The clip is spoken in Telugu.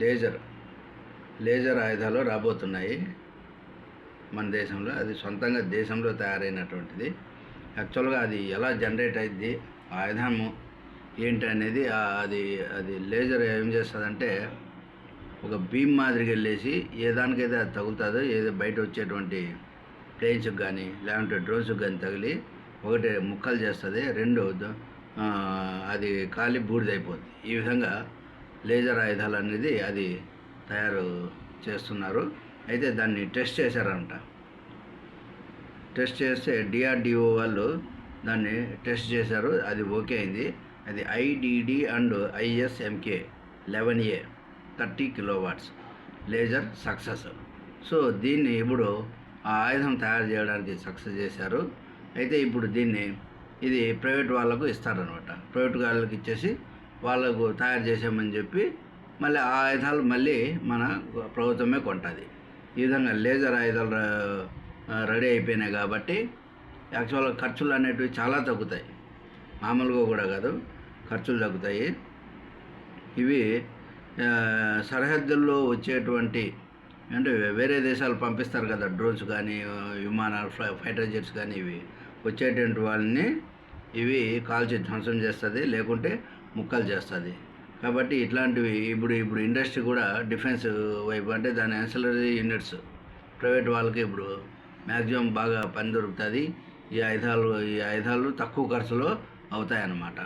లేజర్ లేజర్ ఆయుధాలు రాబోతున్నాయి మన దేశంలో. అది సొంతంగా దేశంలో తయారైనటువంటిది. యాక్చువల్గా అది ఎలా జనరేట్ అయింది ఆయుధము ఏంటి అనేది అది అది లేజర్ ఏం చేస్తుందంటే ఒక బీమ్ మాదిరిగా వెళ్ళేసి ఏ దానికైతే అది తగులుతుందో ఏదో బయట వచ్చేటువంటి ప్లేన్స్కి కానీ లేదంటే డ్రోన్స్కి కానీ తగిలి ఒకటి ముక్కలు చేస్తుంది. రెండు అది కాలి బూడిదైపోద్ది. ఈ విధంగా లేజర్ ఆయుధాలు అనేది అది తయారు చేస్తున్నారు. అయితే దాన్ని టెస్ట్ చేశారంట. టెస్ట్ చేస్తే డిఆర్డిఓ వాళ్ళు దాన్ని టెస్ట్ చేశారు. అది ఓకే అయింది. అది IDD and ISMK eleven A thirty kilowatts laser success. So దీన్ని ఇప్పుడు ఆ ఆయుధం తయారు చేయడానికి సక్సెస్ చేశారు. అయితే ఇప్పుడు దీన్ని ఇది ప్రైవేట్ వాళ్ళకు ఇస్తారనమాట ప్రైవేట్ వాళ్ళకి ఇచ్చేసి వాళ్ళకు తయారు చేసామని చెప్పి మళ్ళీ ఆ ఆయుధాలు మళ్ళీ మన ప్రభుత్వమే కొంటుంది. ఈ విధంగా లేజర్ ఆయుధాలు రెడీ అయిపోయినాయి కాబట్టి యాక్చువల్గా ఖర్చులు అనేటివి చాలా తగ్గుతాయి. మామూలుగా కూడా కాదు ఖర్చులు తగ్గుతాయి. ఇవి సరిహద్దుల్లో వచ్చేటువంటి అంటే వేరే దేశాలు పంపిస్తారు కదా డ్రోన్స్ కానీ విమానాలు ఫ్లై ఫైటర్ జెట్స్ కానీ ఇవి. వచ్చేటువంటి వాళ్ళని ఇవి కాల్చి ధ్వంసం చేస్తుంది. లేకుంటే ముక్కలు చేస్తుంది. కాబట్టి ఇట్లాంటివి ఇప్పుడు ఇప్పుడు ఇండస్ట్రీ కూడా డిఫెన్స్ వైపు అంటే దాని యాన్సిలరీ యూనిట్స్ ప్రైవేట్ వాళ్ళకి ఇప్పుడు మ్యాక్సిమం బాగా పని దొరుకుతుంది. ఈ ఆయుధాలు ఈ ఆయుధాలు తక్కువ ఖర్చులో అవుతాయన్నమాట.